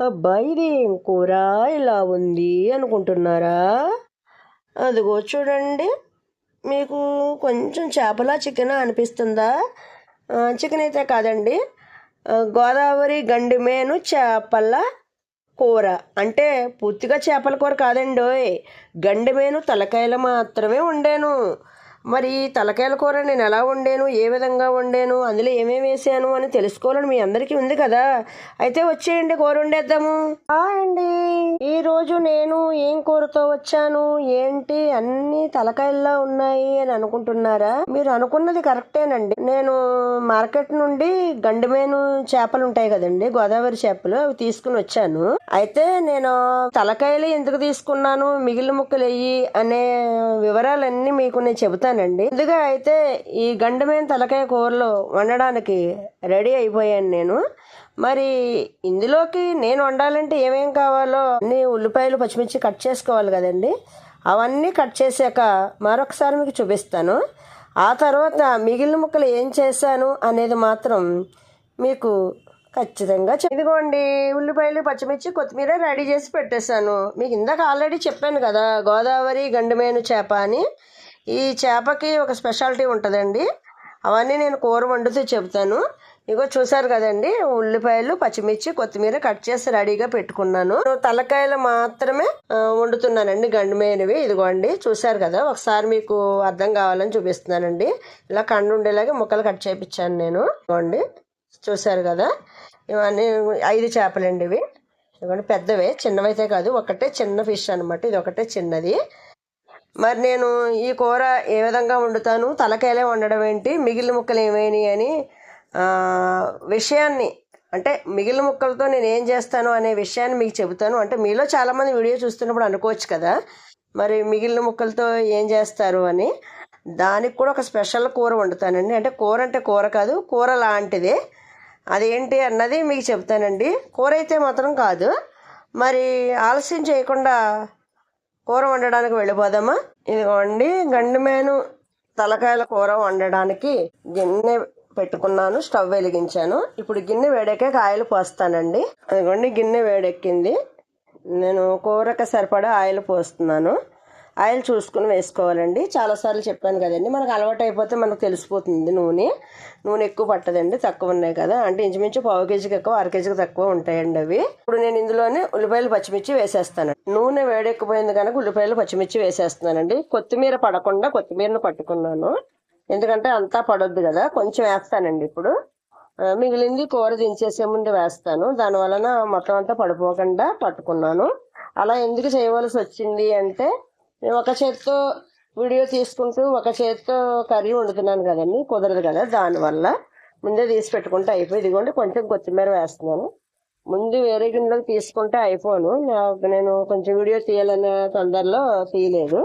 అబ్బా ఇది కూర? ఇలా ఉంది అనుకుంటున్నారా? అదిగో చూడండి. మీకు కొంచెం చేపల చికెన్ అనిపిస్తుందా? చికెన్ అయితే కాదండి. గోదావరి గోదావరి గండిమేను చేపల కూర. అంటే పూర్తిగా చేపల కూర కాదండి గండిమేను తలకాయలు మాత్రమే వండాను. మరి తలకాయల కూర నేను ఎలా వండాను ఏ విధంగా వండాను అందులో ఏమేమి వేసాను అని తెలుసుకోవాలని మీ అందరికీ ఉంది కదా. అయితే వచ్చేయండి కూర వండేద్దాము. అండి. ఈరోజు నేను ఏం కూరతో వచ్చాను? ఏంటి? అన్ని తలకాయల్లా ఉన్నాయి అని అనుకుంటున్నారా? మీరు అనుకున్నది కరెక్టేనండి. నేను మార్కెట్ నుండి గండిమేను చేపలు ఉంటాయి కదండి గోదావరి చేపలు అవి తీసుకుని వచ్చాను. అయితే నేను తలకాయలు ఎందుకు తీసుకున్నాను మిగిలిన ముక్కలు వెయ్యి అనే వివరాలన్నీ మీకు నేను చెబుతానండి. ముందుగా అయితే ఈ గండిమేను తలకాయ కూరలో వండడానికి రెడీ అయిపోయాను నేను. మరి ఇందులోకి నేను వండాలంటే ఏమేం కావాలో అన్ని ఉల్లిపాయలు పచ్చిమిర్చి కట్ చేసుకోవాలి కదండి. అవన్నీ కట్ చేశాక మరొకసారి మీకు చూపిస్తాను. ఆ తర్వాత మిగిలిన ముక్కలు ఏం చేశాను అనేది మాత్రం మీకు ఖచ్చితంగా ఇదిగోండి ఉల్లిపాయలు పచ్చిమిర్చి కొత్తిమీర రెడీ చేసి పెట్టేశాను. మీకు ఇందాక ఆల్రెడీ చెప్పాను కదా గోదావరి గండుమేను చేప అని. ఈ చేపకి ఒక స్పెషాలిటీ ఉంటుందండి. అవన్నీ నేను కూర వండుతూ చెబుతాను. ఇగో చూసారు కదండి ఉల్లిపాయలు పచ్చిమిర్చి కొత్తిమీర కట్ చేసి రెడీగా పెట్టుకున్నాను. తలకాయలు మాత్రమే వండుతున్నానండి గండుమైనవి ఇదిగోండి చూసారు కదా ఒకసారి మీకు అర్థం కావాలని చూపిస్తున్నానండి. ఇలా కండు ఉండేలాగా ముక్కలు కట్ చేయించాను నేను. ఇదిగోండి చూసారు కదా ఇవన్నీ ఐదు చేపలండి ఇవి. ఇదిగోండి పెద్దవే చిన్నవైతే కాదు ఒకటే చిన్న ఫిష్ అనమాట ఇది ఒకటే చిన్నది. మరి నేను ఈ కూర ఏ విధంగా వండుతాను తలకాయలే వండడం ఏంటి మిగిలిన ముక్కలు ఏమైనాయి అని విషయాన్ని అంటే మిగిలిన ముక్కలతో నేను ఏం చేస్తాను అనే విషయాన్ని మీకు చెబుతాను. అంటే మీలో చాలామంది వీడియో చూస్తున్నప్పుడు అనుకోవచ్చు కదా మరి మిగిలిన ముక్కలతో ఏం చేస్తారు అని. దానికి కూడా ఒక స్పెషల్ కూర వండుతానండి. అంటే కూర అంటే కూర కాదు కూర లాంటిదే. అదేంటి అన్నది మీకు చెప్తానండి కూర అయితే మాత్రం కాదు. మరి ఆలస్యం చేయకుండా కూర వండడానికి వెళ్ళిపోదామా? ఇదిగోండి గండిమేను తలకాయల కూర వండడానికి గిన్నె పెట్టుకున్నాను స్టవ్ వెలిగించాను. ఇప్పుడు గిన్నె వేడెక్కే కాయలు పోస్తానండి. అదిగోండి గిన్నె వేడెక్కింది. నేను కూరకు సరిపడా ఆయిల్ పోస్తున్నాను. ఆయిల్ చూసుకుని వేసుకోవాలండి. చాలాసార్లు చెప్పాను కదండి మనకు అలవాటు అయిపోతే మనకు తెలిసిపోతుంది నూనె. నూనె ఎక్కువ పట్టదండి తక్కువ ఉన్నాయి కదా. అంటే ఇంచుమించు పావు కేజీకి ఎక్కువ అర కేజీకి తక్కువ ఉంటాయండి అవి. ఇప్పుడు నేను ఇందులోనే ఉల్లిపాయలు పచ్చిమిర్చి వేసేస్తాను నూనె వేడెక్కిపోయింది కనుక ఉల్లిపాయలు పచ్చిమిర్చి వేసేస్తున్నానండి. కొత్తిమీర పడకుండా కొత్తిమీరను పట్టుకున్నాను. ఎందుకంటే అంతా పడొద్దు కదా కొంచెం వేస్తానండి ఇప్పుడు. మిగిలింది కూర దించేసే ముందు వేస్తాను. దాని వలన మొత్తం అంతా పడిపోకుండా పట్టుకున్నాను. అలా ఎందుకు చేయవలసి వచ్చింది అంటే నేను ఒక చేత్తో వీడియో తీసుకుంటూ ఒక చేత్తో కర్రీ వండుతున్నాను కదండి కుదరదు కదా దానివల్ల ముందే తీసి పెట్టుకుంటే అయిపోయి ఇదిగోండి కొంచెం కొత్తిమీర వేస్తున్నాను. ముందు వేరే గిన్నెలకు తీసుకుంటే అయిపోను. నాకు నేను కొంచెం వీడియో తీయాలనే తొందరలో తీయలేదు.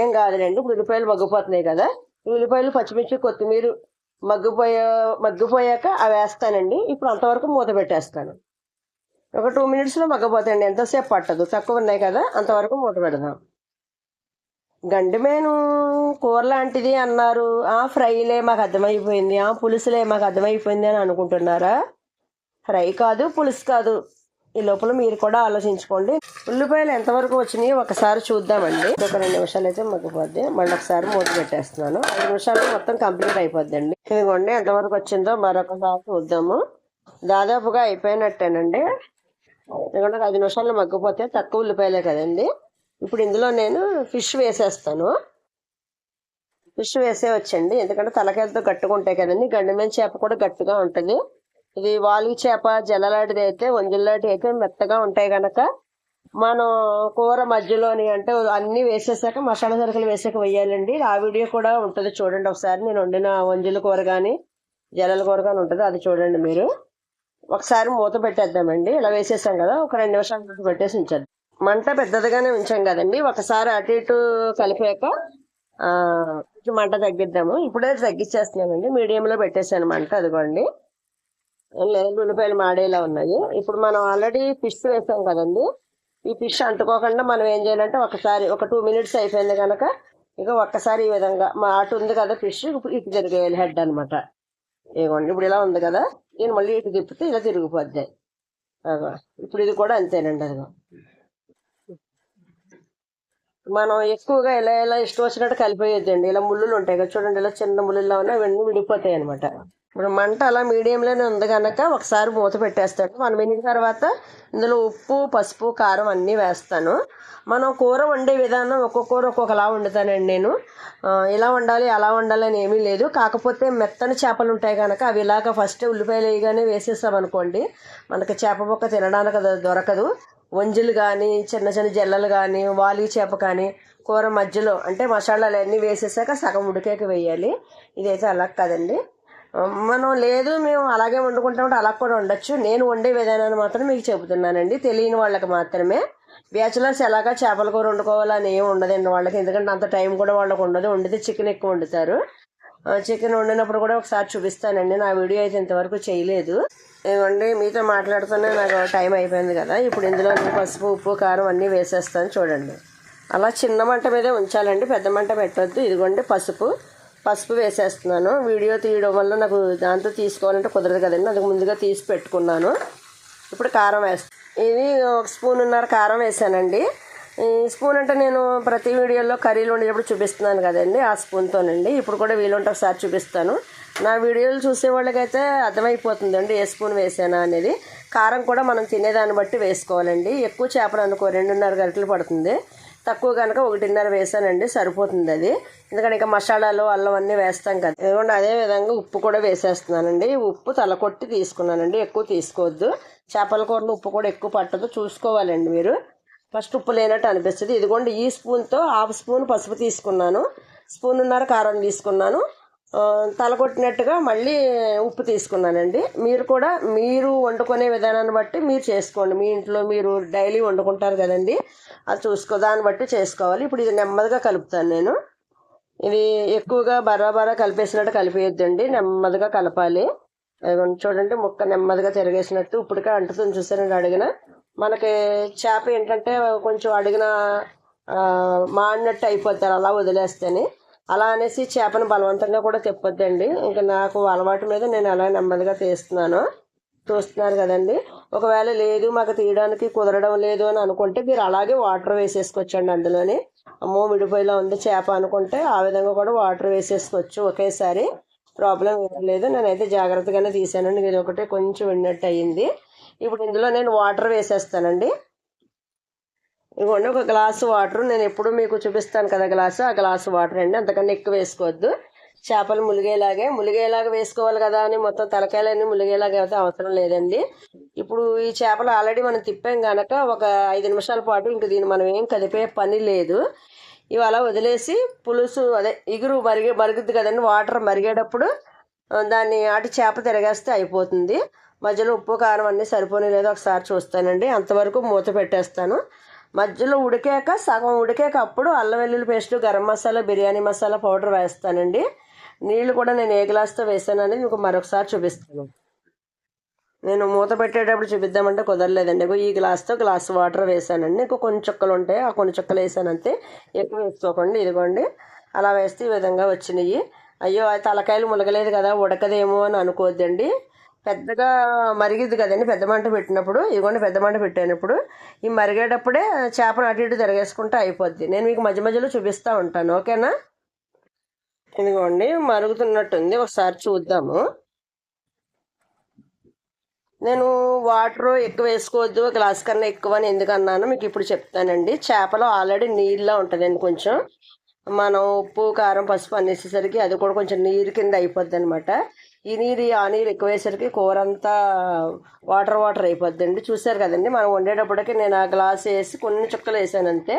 ఏం కాదులేండి ఇప్పుడు ఉల్లిపాయలు మగ్గిపోతున్నాయి కదా. ఉల్లిపాయలు పచ్చిమిర్చి కొత్తిమీర మగ్గిపోయా మగ్గిపోయాక అవి వేస్తానండి. ఇప్పుడు అంతవరకు మూత పెట్టేస్తాను. ఒక టూ మినిట్స్లో మగ్గపోతాయండి. ఎంతసేపు పట్టదు. తక్కువ ఉన్నాయి కదా అంతవరకు మూత పెడదాం. గండిమేను కూర లాంటిది అన్నారు. ఆ ఫ్రైలే మాకు అర్థమైపోయింది. ఆ పులుసులే మాకు అర్థమైపోయింది అని అనుకుంటున్నారా? ఫ్రై కాదు పులుసు కాదు. ఈ లోపల మీరు కూడా ఆలోచించుకోండి. ఉల్లిపాయలు ఎంతవరకు వచ్చినాయో ఒకసారి చూద్దామండి. ఒక రెండు నిమిషాలు అయితే మగ్గిపోద్ది. మళ్ళీ ఒకసారి మూత పెట్టేస్తున్నాను. ఐదు నిమిషాలు మొత్తం కంప్లీట్ అయిపోద్దండి. ఇదిగోండి ఎంతవరకు వచ్చిందో మరొకసారి చూద్దాము. దాదాపుగా అయిపోయినట్టేనండి. ఎందుకంటే ఐదు నిమిషాలు మగ్గిపోతే తక్కువ ఉల్లిపాయలే కదండి. ఇప్పుడు ఇందులో నేను ఫిష్ వేసేస్తాను. ఫిష్ వేసే వచ్చండి ఎందుకంటే తలకాయలతో గట్టిగా ఉంటాయి కదండి. మీద చేప కూడా గట్టిగా ఉంటుంది. ఇది వాలుగు చేప జల్లలాంటిది అయితే వంజుల్లాంటి అయితే మెత్తగా ఉంటాయి కనుక మనం కూర మధ్యలోని అంటే అన్నీ వేసేసాక మసాలా సరుకులు వేసాక వేయాలండి. ఆ వీడియో కూడా ఉంటుంది చూడండి ఒకసారి. నేను వండిన వంజుల కూర కానీ జలల కూర కానీ ఉంటుంది అది చూడండి మీరు. ఒకసారి మూత పెట్టేద్దామండి. ఇలా వేసేసాం కదా ఒక రెండు నిమిషాలు పెట్టేసి ఉంచేద్దాం. మంట పెద్దదిగానే ఉంచాం కదండి. ఒకసారి అటు ఇటు కలిపాక మంట తగ్గిద్దాము. ఇప్పుడే తగ్గించేస్తున్నామండి. మీడియంలో పెట్టేసాను మంట అదిగోండి. లేదు ఉల్లిపాయలు మాడేలా ఉన్నాయి. ఇప్పుడు మనం ఆల్రెడీ ఫిష్ వేసాం కదండి. ఈ ఫిష్ అంటుకోకుండా మనం ఏం చేయాలంటే ఒకసారి ఒక టూ మినిట్స్ అయిపోయింది కనుక ఇక ఒక్కసారి ఈ విధంగా మా అటు ఉంది కదా ఫిష్ ఇప్పుడు ఇటు తిరిగేయాలి హెడ్ అనమాట ఇదిగోండి ఇప్పుడు ఇలా ఉంది కదా. నేను మళ్ళీ ఇటు తిప్పితే ఇలా తిరిగిపోద్ది. ఇప్పుడు ఇది కూడా అంతేనండి అదిగో. మనం ఎక్కువగా ఇలా ఇలా ఇష్టం వచ్చినట్టు కలిపేయద్దండి. ఇలా ముళ్ళులు ఉంటాయి కదా చూడండి ఇలా చిన్న ముళ్ళుల్లో ఉన్నా అవన్నీ విడిపోతాయి అనమాట ఇప్పుడు మంట అలా మీడియంలోనే ఉంది కనుక ఒకసారి మూత పెట్టేస్తాను. వన్ వెనిన తర్వాత ఇందులో ఉప్పు పసుపు కారం అన్నీ వేస్తాను. మనం కూర వండే విధానం ఒక్కొక్క కూర ఒక్కొక్కలా వండుతానండి నేను. ఇలా వండాలి అలా వండాలి అని ఏమీ లేదు. కాకపోతే మెత్తని చేపలు ఉంటాయి కనుక అవి ఇలాగ ఫస్ట్ ఉల్లిపాయలు వేయగానే వేసేస్తాం అనుకోండి. మనకి చేప బొక్క తినడానికి అది దొరకదు. వంజులు కానీ చిన్న చిన్న జల్లలు కానీ వాలి చేప కానీ కూర మధ్యలో అంటే మసాలాలు అన్నీ వేసేసాక సగం ఉడికేకి వేయాలి. ఇదైతే అలా కదండి. మనం లేదు మేము అలాగే వండుకుంటామంటే అలా కూడా ఉండొచ్చు. నేను వండే విధానాన్ని మాత్రం మీకు చెబుతున్నానండి. తెలియని వాళ్ళకి మాత్రమే. బ్యాచులర్స్ ఎలాగా చేపల కూర వండుకోవాలని ఏమి ఉండదండి వాళ్ళకి. ఎందుకంటే అంత టైం కూడా వాళ్ళకి ఉండదు. వండితే చికెన్ ఎక్కువ వండుతారు. చికెన్ వండినప్పుడు కూడా ఒకసారి చూపిస్తానండి. నా వీడియో అయితే ఇంతవరకు చేయలేదు. ఇదిగోండి మీతో మాట్లాడుతూనే నాకు టైం అయిపోయింది కదా. ఇప్పుడు ఇందులో పసుపు ఉప్పు కారం అన్నీ వేసేస్తాను చూడండి. అలా చిన్న మంట మీదే ఉంచాలండి. పెద్ద మంట పెట్టొద్దు. ఇదిగోండి పసుపు. పసుపు వేసేస్తున్నాను. వీడియో తీయడం వల్ల నాకు దాంతో తీసుకోవాలంటే కుదరదు కదండి. అందుకు ముందుగా తీసి పెట్టుకున్నాను. ఇప్పుడు కారం వేస్తాను ఇది ఒక స్పూన్ ఉన్నర కారం వేసానండి. ఈ స్పూన్ అంటే నేను ప్రతి వీడియోలో కర్రీలు ఉండేటప్పుడు చూపిస్తున్నాను కదండి ఆ స్పూన్తోనండి. ఇప్పుడు కూడా వీలుంటే ఒకసారి చూపిస్తాను. నా వీడియోలు చూసే వాళ్ళకైతే అర్థమైపోతుందండి ఏ స్పూన్ వేసానా అనేది. కారం కూడా మనం తినేదాన్ని బట్టి వేసుకోవాలండి. ఎక్కువ చేపలు అనుకో రెండున్నర గంటలు పడుతుంది. తక్కువ కనుక ఒకటిన్నర వేసానండి సరిపోతుంది అది. ఎందుకంటే ఇంకా మసాలాలు అల్లం అన్నీ వేస్తాం కదా. ఇదిగోండి అదే విధంగా ఉప్పు కూడా వేసేస్తున్నానండి. ఉప్పు తలకొట్టి తీసుకున్నానండి ఎక్కువ తీసుకోవద్దు. చేపల కూరలో ఉప్పు కూడా ఎక్కువ పట్టదు చూసుకోవాలండి మీరు. ఫస్ట్ ఉప్పు లేనట్టు అనిపిస్తుంది. ఇదిగోండి ఈ స్పూన్తో హాఫ్ స్పూన్ పసుపు తీసుకున్నాను. స్పూన్ ఉన్నర కారం తీసుకున్నాను. తలగొట్టినట్టుగా మళ్ళీ ఉప్పు తీసుకున్నానండి. మీరు కూడా మీరు వండుకునే విధానాన్ని బట్టి మీరు చేసుకోండి. మీ ఇంట్లో మీరు డైలీ వండుకుంటారు కదండి. అది చూసుకో దాన్ని బట్టి చేసుకోవాలి. ఇప్పుడు ఇది నెమ్మదిగా కలుపుతాను నేను. ఇది ఎక్కువగా బర్రా బర్రా కలిపేసినట్టు కలిపేయొద్దండి. నెమ్మదిగా కలపాలి. చూడండి ముక్క నెమ్మదిగా తిరిగేసినట్టు ఇప్పటికే అంటుతుంది చూసానండి అడిగిన. మనకి చేప ఏంటంటే కొంచెం అడిగిన మాడినట్టు అయిపోతారు. అలా వదిలేస్తేనే. అలా అనేసి చేపను బలవంతంగా కూడా తిప్పొద్దండి. ఇంకా నాకు అలవాటు మీద నేను అలా నెమ్మదిగా తీస్తున్నాను. చూస్తున్నారు కదండి. ఒకవేళ లేదు మాకు తీయడానికి కుదరడం లేదు అని అనుకుంటే మీరు అలాగే వాటర్ వేసేసుకోవచ్చండి అందులోని. అమ్మో విడిపోయేలా ఉంది చేప అనుకుంటే ఆ విధంగా కూడా వాటర్ వేసేసుకోవచ్చు ఒకేసారి. ప్రాబ్లం లేదు. నేనైతే జాగ్రత్తగానే తీసానండి ఇది ఒకటే కొంచెం విన్నట్టు అయ్యింది. ఇప్పుడు ఇందులో నేను వాటర్ వేసేస్తానండి. ఇవ్వండి ఒక గ్లాసు వాటర్. నేను ఎప్పుడు మీకు చూపిస్తాను కదా గ్లాసు ఆ గ్లాసు వాటర్ అండి. అంతకన్నా ఎక్కువ వేసుకోవద్దు. చేపలు ములిగేలాగే ములిగేలాగా వేసుకోవాలి కదా అని మొత్తం తలకాయలన్నీ ములిగేలాగా అయితే అవసరం లేదండి. ఇప్పుడు ఈ చేపలు ఆల్రెడీ మనం తిప్పాం కనుక ఒక ఐదు నిమిషాల పాటు ఇంక దీన్ని మనం ఏం కదిపే పని లేదు. ఇవి అలా వదిలేసి పులుసు అదే ఇగురు మరిగే మరుగుద్ది కదండి వాటర్ మరిగేటప్పుడు దాన్ని అటు చేప తిరగేస్తే అయిపోతుంది. మధ్యలో ఉప్పు కారం అన్నీ సరిపోని లేదో. ఒకసారి చూస్తానండి. అంతవరకు మూత పెట్టేస్తాను. మధ్యలో ఉడికాక సగం ఉడికాక అప్పుడు అల్లం వెల్లుల్లి పేస్ట్ గరం మసాలా బిర్యానీ మసాలా పౌడర్ వేస్తానండి. నీళ్ళు కూడా నేను ఏ గ్లాస్తో వేసానని మీకు మరొకసారి చూపిస్తాను. నేను మూత పెట్టేటప్పుడు చూపిద్దామంటే కుదరలేదండి. ఈ గ్లాస్తో గ్లాస్ వాటర్ వేసానండి. ఇంకో కొన్ని చుక్కలు ఉంటాయి ఆ కొన్ని చుక్కలు వేసాను అంతే. ఎక్కువ వేసుకోకండి ఇదిగోండి. అలా వేస్తే ఈ విధంగా వచ్చినాయి. అయ్యో తలకాయలు ములగలేదు కదా ఉడకదేమో అని అనుకోవద్దండి పెద్దగా మరిగిద్ది కదండి. పెద్ద మంట పెట్టినప్పుడు ఇదిగోండి పెద్ద మంట పెట్టినప్పుడు ఈ మరిగేటప్పుడే చేపను అటు ఇటు తిరగేసుకుంటే అయిపోద్ది. నేను మీకు మధ్య మధ్యలో చూపిస్తూ ఉంటాను. ఓకేనా? ఇదిగోండి మరుగుతున్నట్టుంది. ఒకసారి చూద్దాము. నేను వాటర్ ఎక్కువ వేసుకోవద్దు గ్లాస్ కన్నా ఎక్కువ అని ఎందుకు అన్నాను మీకు ఇప్పుడు చెప్తానండి. చేపలో ఆల్రెడీ నీళ్ళ ఉంటుందండి కొంచెం. మనం ఉప్పు కారం పసుపు అనేసేసరికి అది కూడా కొంచెం నీరు కింద అయిపోద్ది అనమాట ఈ నీరు ఆ నీరు ఎక్కువ వేసరికి కూర అంతా వాటర్ వాటర్ అయిపోద్దండి. చూసారు కదండి మనం వండేటప్పటికి నేను ఆ గ్లాస్ వేసి కొన్ని చుక్కలు వేసాను అంతే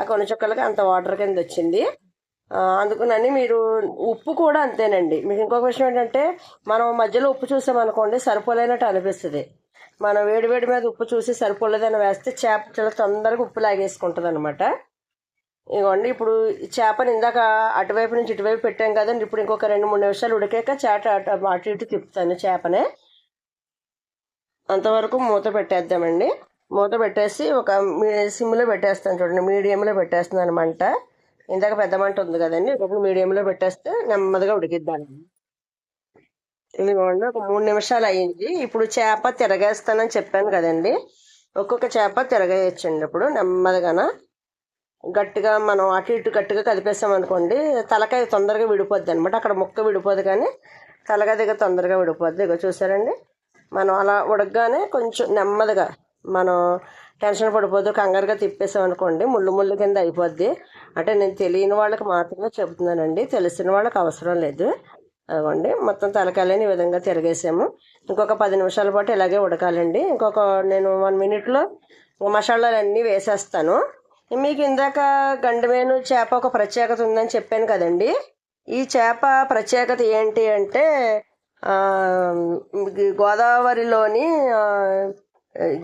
ఆ కొన్ని చుక్కలకి అంత వాటర్ కింద వచ్చింది. అందుకునని మీరు ఉప్పు కూడా అంతేనండి. మీకు ఇంకొక విషయం ఏంటంటే మనం మధ్యలో ఉప్పు చూసామనుకోండి సరిపోలేనట్టు అనిపిస్తుంది. మనం వేడి వేడి మీద ఉప్పు చూసి సరిపోలేదని వేస్తే చేప చాలా తొందరగా ఉప్పు లాగేసుకుంటుంది అనమాట ఇదిగోండి ఇప్పుడు చేపని ఇందాక అటువైపు నుంచి ఇటువైపు పెట్టాం కదండి ఇప్పుడు ఇంకొక రెండు మూడు నిమిషాలు ఉడికాక చేట అటు అటు ఇటు తిప్పుతాను చేపనే. అంతవరకు మూత పెట్టేద్దామండి. మూత పెట్టేసి ఒక సిమ్లో పెట్టేస్తాను చూడండి మీడియంలో పెట్టేస్తున్నాను మంట. ఇందాక పెద్ద మంట ఉంది కదండి ఇంకొకటి మీడియంలో పెట్టేస్తే నెమ్మదిగా ఉడికిద్దాను. ఇదిగోండి ఒక మూడు నిమిషాలు అయ్యింది ఇప్పుడు చేప తిరగేస్తానని చెప్పాను కదండి ఒక్కొక్క చేప తిరగేయచ్చండి ఇప్పుడు నెమ్మదిగానా. గట్టిగా మనం అటు ఇటు గట్టిగా కదిపేసాం అనుకోండి తలకాయ తొందరగా విడిపోద్ది అనమాట అక్కడ ముక్క విడిపోదు కానీ తలకాయ దగ్గర తొందరగా విడిపోద్ది. ఇగో చూసారండి? మనం అలా ఉడకగానే కొంచెం నెమ్మదిగా మనం టెన్షన్ పడిపోదు కంగారుగా తిప్పేసాం అనుకోండి ముళ్ళు ముళ్ళు కింద అయిపోద్ది. అంటే నేను తెలియని వాళ్ళకి మాత్రమే చెబుతున్నానండి. తెలిసిన వాళ్ళకి అవసరం లేదు. అదిగోండి మొత్తం తలకాయలని ఈ విధంగా తిరగేసాము. ఇంకొక పది నిమిషాల పాటు ఇలాగే ఉడకాలండి. ఇంకొక నేను వన్ మినిట్లో మసాలాలు అన్నీ వేసేస్తాను. మీకు ఇందాక గండమేను చేప ఒక ప్రత్యేకత ఉందని చెప్పాను కదండి. ఈ చేప ప్రత్యేకత ఏంటి అంటే గోదావరిలోని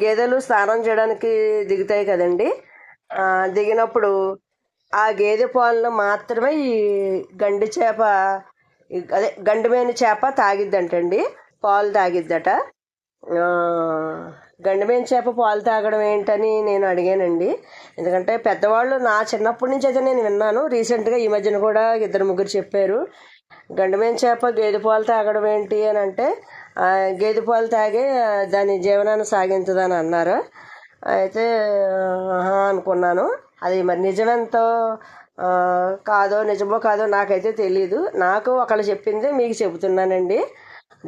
గేదెలు స్నానం చేయడానికి దిగుతాయి కదండి. దిగినప్పుడు ఆ గేదె పాలను మాత్రమే ఈ గండి చేప అదే గండిమైన చేప తాగిద్దంటండి. పాలు తాగిద్దట. గండమేం చేప పాలు తాగడం ఏంటని నేను అడిగానండి. ఎందుకంటే పెద్దవాళ్ళు నా చిన్నప్పటి నుంచి అయితే నేను విన్నాను. రీసెంట్గా ఈ మధ్యన కూడా ఇద్దరు ముగ్గురు చెప్పారు. గండమేం చేప గేదె పాలు తాగడం ఏంటి అని అంటే గేదె పాలు తాగే దాని జీవనాన్ని సాగించదని అన్నారు. అయితే అనుకున్నాను. అది మరి నిజమెంతో కాదో నిజమో కాదో నాకైతే తెలియదు నాకు ఒకళ్ళు చెప్పింది మీకు చెబుతున్నానండి.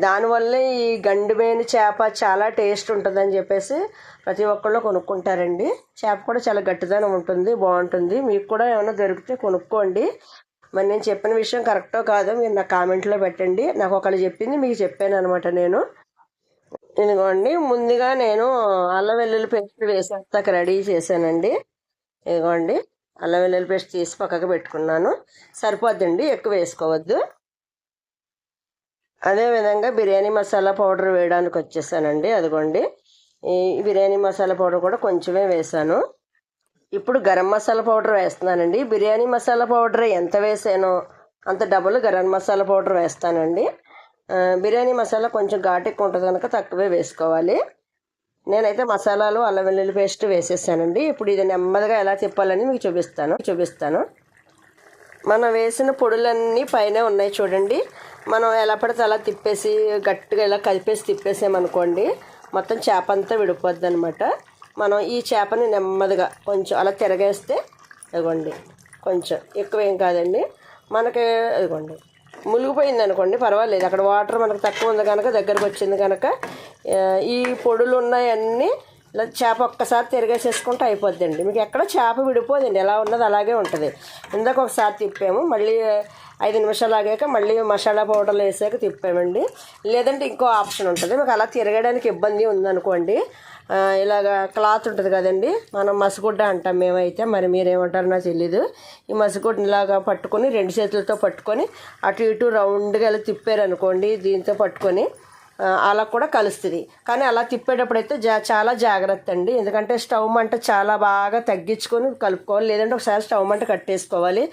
దానివల్లే ఈ గండిమైన చేప చాలా టేస్ట్ ఉంటుందని చెప్పేసి ప్రతి ఒక్కళ్ళు కొనుక్కుంటారండి. చేప కూడా చాలా గట్టిదనం ఉంటుంది బాగుంటుంది. మీకు కూడా ఏమైనా దొరికితే కొనుక్కోండి. మరి నేను చెప్పిన విషయం కరెక్టో కాదో మీరు నా కామెంట్లో పెట్టండి. నాకు ఒకళ్ళు చెప్పింది మీకు చెప్పాను అనమాట నేను. ఇదిగోండి ముందుగా నేను అల్లం వెల్లుల్లి పేస్ట్ వేసేస్తాక రెడీ చేశానండి. ఇదిగోండి అల్లం వెల్లుల్లి పేస్ట్ తీసి పక్కకు పెట్టుకున్నాను. సరిపోద్దండి ఎక్కువ వేసుకోవద్దు. అదేవిధంగా బిర్యానీ మసాలా పౌడర్ వేయడానికి వచ్చేసానండి అదిగోండి. ఈ బిర్యానీ మసాలా పౌడర్ కూడా కొంచెమే వేసాను. ఇప్పుడు గరం మసాలా పౌడర్ వేస్తున్నానండి. బిర్యానీ మసాలా పౌడర్ ఎంత వేసానో అంత డబుల్ గరం మసాలా పౌడర్ వేస్తానండి. బిర్యానీ మసాలా కొంచెం ఘాటు ఎక్కువ ఉంటుంది కనుక తక్కువే వేసుకోవాలి. నేనైతే మసాలాలు అల్లం వెల్లుల్లి పేస్ట్ వేసేసానండి. ఇప్పుడు ఇది నెమ్మదిగా ఎలా తిప్పాలని మీకు చూపిస్తాను చూపిస్తాను. మనం వేసిన పొడులన్నీ పైన ఉన్నాయి చూడండి. మనం ఎలా పడితే అలా తిప్పేసి గట్టిగా ఇలా కలిపేసి తిప్పేసామనుకోండి మొత్తం చేప అంతా విడిపోద్ది అనమాట మనం ఈ చేపని నెమ్మదిగా కొంచెం అలా తిరగేస్తే ఇదిగోండి కొంచెం ఎక్కువ ఏం కాదండి. మనకి ఇదిగోండి మునిగిపోయింది అనుకోండి పర్వాలేదు. అక్కడ వాటర్ మనకు తక్కువ ఉంది కనుక దగ్గరకు వచ్చింది కనుక ఈ పొడులు ఉన్నాయన్నీ ఇలా చేప ఒక్కసారి తిరిగేసేసుకుంటే అయిపోద్దండి. మీకు ఎక్కడ చేప విడిపోదండి. ఎలా ఉన్నది అలాగే ఉంటుంది. ఇందాక ఒకసారి తిప్పాము మళ్ళీ ఐదు నిమిషాలు ఆగాక మళ్ళీ మసాలా పౌడర్లు వేసాక తిప్పామండి. లేదంటే ఇంకో ఆప్షన్ ఉంటుంది. మీకు అలా తిరగడానికి ఇబ్బంది ఉందనుకోండి. ఇలాగ క్లాత్ ఉంటుంది కదండి. మనం మసగుడ్డ అంటాం మేమైతే. మరి మీరేమంటారో నాకు తెలీదు. ఈ మసగుడ్డ ఇలాగా పట్టుకొని రెండు చేతులతో పట్టుకొని అటు ఇటు రౌండ్గా ఇలా తిప్పారనుకోండి దీంతో పట్టుకొని అలా కూడా కలుస్తుంది. కానీ అలా తిప్పేటప్పుడైతే జా చాలా జాగ్రత్త అండి. ఎందుకంటే స్టవ్ మంట చాలా బాగా తగ్గించుకొని కలుపుకోవాలి. లేదంటే ఒకసారి స్టవ్ మంట కట్టేసుకోవాలి.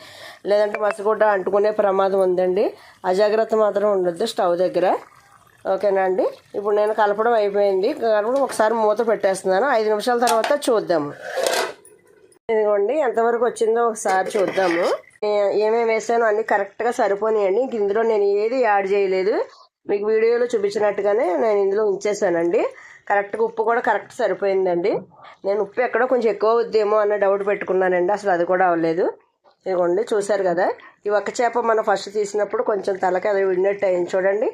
లేదంటే మసగుడ్డ అంటుకునే ప్రమాదం ఉందండి. అజాగ్రత్త మాత్రం ఉండొద్దు స్టవ్ దగ్గర. ఓకేనా అండి? ఇప్పుడు నేను కలపడం అయిపోయింది. కలపడం ఒకసారి మూత పెట్టేస్తున్నాను. ఐదు నిమిషాల తర్వాత చూద్దాము ఇదిగోండి ఎంతవరకు వచ్చిందో ఒకసారి చూద్దాము. ఏమేమి వేసానో అన్నీ కరెక్ట్గా సరిపోయాయండి ఇంక ఇందులో నేను ఏది యాడ్ చేయలేదు. మీకు వీడియోలో చూపించినట్టుగానే నేను ఇందులో ఉంచేసానండి కరెక్ట్గా ఉప్పు కూడా కరెక్ట్ సరిపోయిందండి. నేను ఉప్పు ఎక్కడో కొంచెం ఎక్కువ అవుద్దేమో అన్న డౌట్ పెట్టుకున్నానండి. అసలు అది కూడా అవ్వలేదు. ఇదిగోండి చూశారు కదా. ఈ ఒక్క చేప మనం ఫస్ట్ తీసినప్పుడు కొంచెం తలకి అది విడినట్టు అయింది. చూడండి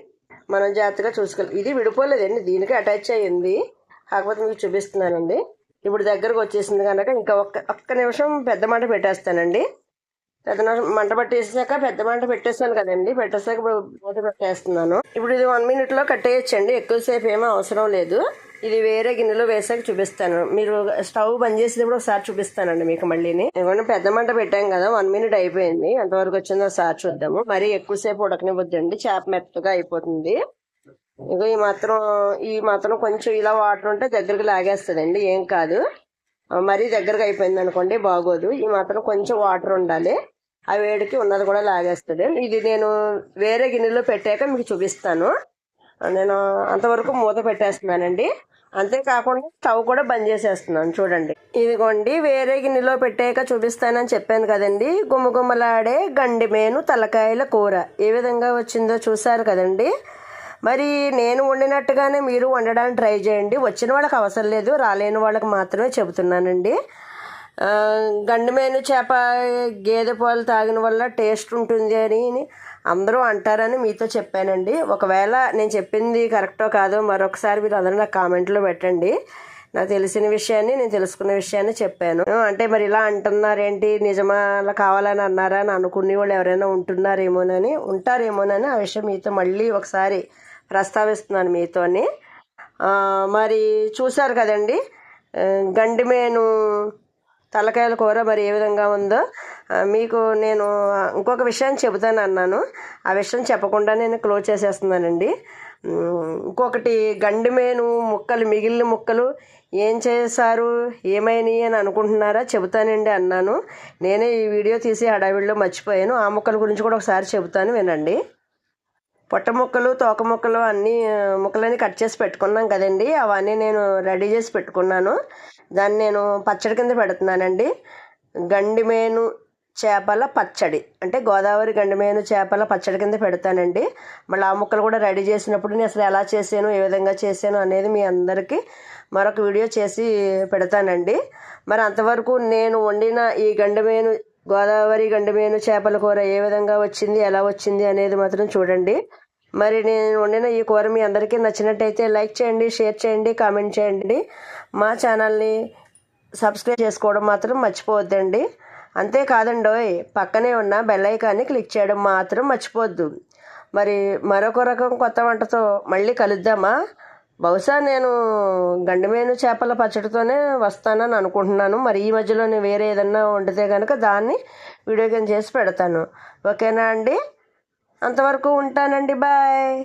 మనం జాగ్రత్తగా చూసుకోవాలి. ఇది విడిపోలేదండి దీనికి అటాచ్ అయ్యింది. కాకపోతే మీకు చూపిస్తున్నానండి. ఇప్పుడు దగ్గరకు వచ్చేసింది కనుక ఇంకా ఒక్క ఒక్క నిమిషం పెద్ద మంట పెట్టేస్తానండి. పెద్ద మంట పట్టేసాక పెద్ద మంట పెట్టేస్తాను కదండి. పెట్టేసాక ఇప్పుడు మూత పెట్టేస్తున్నాను. ఇప్పుడు ఇది వన్ మినిట్లో కట్టేయచ్చండి ఎక్కువసేపు ఏమీ అవసరం లేదు. ఇది వేరే గిన్నెలో వేసాక చూపిస్తాను. మీరు స్టవ్ బంద్ చేసేటప్పుడు ఒకసారి చూపిస్తానండి మీకు మళ్ళీని. ఇవ్వండి పెద్ద మంట పెట్టాం కదా వన్ మినిట్ అయిపోయింది. ఎంతవరకు వచ్చిందో ఒకసారి చూద్దాము. మరీ ఎక్కువసేపు ఉడకనివ్వద్దండి. చేప మెత్తగా అయిపోతుంది. ఇగో ఈ మాత్రం ఈ మాత్రం కొంచెం ఇలా వాటర్ ఉంటే దగ్గరికి లాగేస్తుందండి. ఏం కాదు. మరీ దగ్గరగా అయిపోయింది అనుకోండి బాగోదు. ఈ మాత్రం కొంచెం వాటర్ ఉండాలి. ఆ వేడికి ఉన్నది కూడా లాగేస్తుంది. ఇది నేను వేరే గిన్నెలో పెట్టాక మీకు చూపిస్తాను. నేను అంతవరకు మూత పెట్టేస్తున్నానండి. అంతేకాకుండా స్టవ్ కూడా బంద్ చేసేస్తున్నాను. చూడండి. ఇదిగోండి వేరే గిన్నెలో పెట్టాక చూపిస్తానని చెప్పాను కదండి. గుమ్మగుమ్మలాడే గండిమేను తలకాయల కూర. ఏ విధంగా వచ్చిందో చూసారు కదండి. మరి నేను వండినట్టుగానే మీరు వండడానికి ట్రై చేయండి. వచ్చిన వాళ్ళకి అవసరం లేదు. రాలేని వాళ్ళకి మాత్రమే చెబుతున్నానండి. గండిమేను చేప గేదె పాలు తాగిన వల్ల టేస్ట్ ఉంటుంది అని అందరూ అంటారని మీతో చెప్పానండి. ఒకవేళ నేను చెప్పింది కరెక్టో కాదో మరొకసారి మీరు అందరూ నాకు కామెంట్లో పెట్టండి. నాకు తెలిసిన విషయాన్ని నేను తెలుసుకున్న విషయాన్ని చెప్పాను. అంటే మరి ఇలా అంటున్నారేంటి? నిజమా? అలా కావాలని అన్నారా? అని అనుకునే వాళ్ళు ఎవరైనా ఉంటున్నారేమోనని ఉంటారేమోనని ఆ విషయం మీతో మళ్ళీ ఒకసారి ప్రస్తావిస్తున్నాను మీతోని. మరి చూశారు కదండి గండిమేను తలకాయల కూర మరి ఏ విధంగా ఉందో మీకు నేను ఇంకొక విషయాన్ని చెబుతాను అన్నాను. ఆ విషయం చెప్పకుండా నేను క్లోజ్ చేసేస్తున్నానండి. ఇంకొకటి గండిమేను ముక్కలు మిగిలిన ముక్కలు ఏం చేశారు ఏమైనాయి అని అనుకుంటున్నారా చెబుతానండి అన్నాను. నేనే ఈ వీడియో తీసి హడావిడిలో మర్చిపోయాను. ఆ ముక్కల గురించి కూడా ఒకసారి చెబుతాను వినండి. పొట్ట ముక్కలు తోక ముక్కలు అన్నీ ముక్కలన్నీ కట్ చేసి పెట్టుకున్నాం కదండి. అవన్నీ నేను రెడీ చేసి పెట్టుకున్నాను. దాన్ని నేను పచ్చడి కింద పెడుతున్నానండి. గండిమేను చేపల పచ్చడి. అంటే గోదావరి గండిమేను చేపల పచ్చడి కింద పెడతానండి. మళ్ళీ ఆ ముక్కలు కూడా రెడీ చేసినప్పుడు నేను అసలు ఎలా చేశాను ఏ విధంగా చేశాను అనేది మీ అందరికీ మరొక వీడియో చేసి పెడతానండి. మరి అంతవరకు నేను వండిన ఈ గండిమేను గోదావరి గండిమేను చేపల కూర ఏ విధంగా వచ్చింది ఎలా వచ్చింది అనేది మాత్రం చూడండి. మరి నేను వండిన ఈ కూర మీ అందరికీ నచ్చినట్టయితే లైక్ చేయండి షేర్ చేయండి కామెంట్ చేయండి. మా ఛానల్ని సబ్స్క్రైబ్ చేసుకోవడం మాత్రం మర్చిపోవద్దండి. అంతేకాదండోయ్ పక్కనే ఉన్న బెల్ ఐకాన్ని క్లిక్ చేయడం మాత్రం మర్చిపోవద్దు. మరి మరొక రకం కొత్త వంటతో మళ్ళీ కలుద్దామా? బహుశా నేను గండిమేను చేపల పచ్చడితోనే వస్తానని అనుకుంటున్నాను. మరి ఈ మధ్యలో నేను వేరే ఏదన్నా వండితే కనుక దాన్ని వీడియో గేమ్ చేసి పెడతాను. ఓకేనా అండి? అంతవరకు ఉంటానండి బాయ్.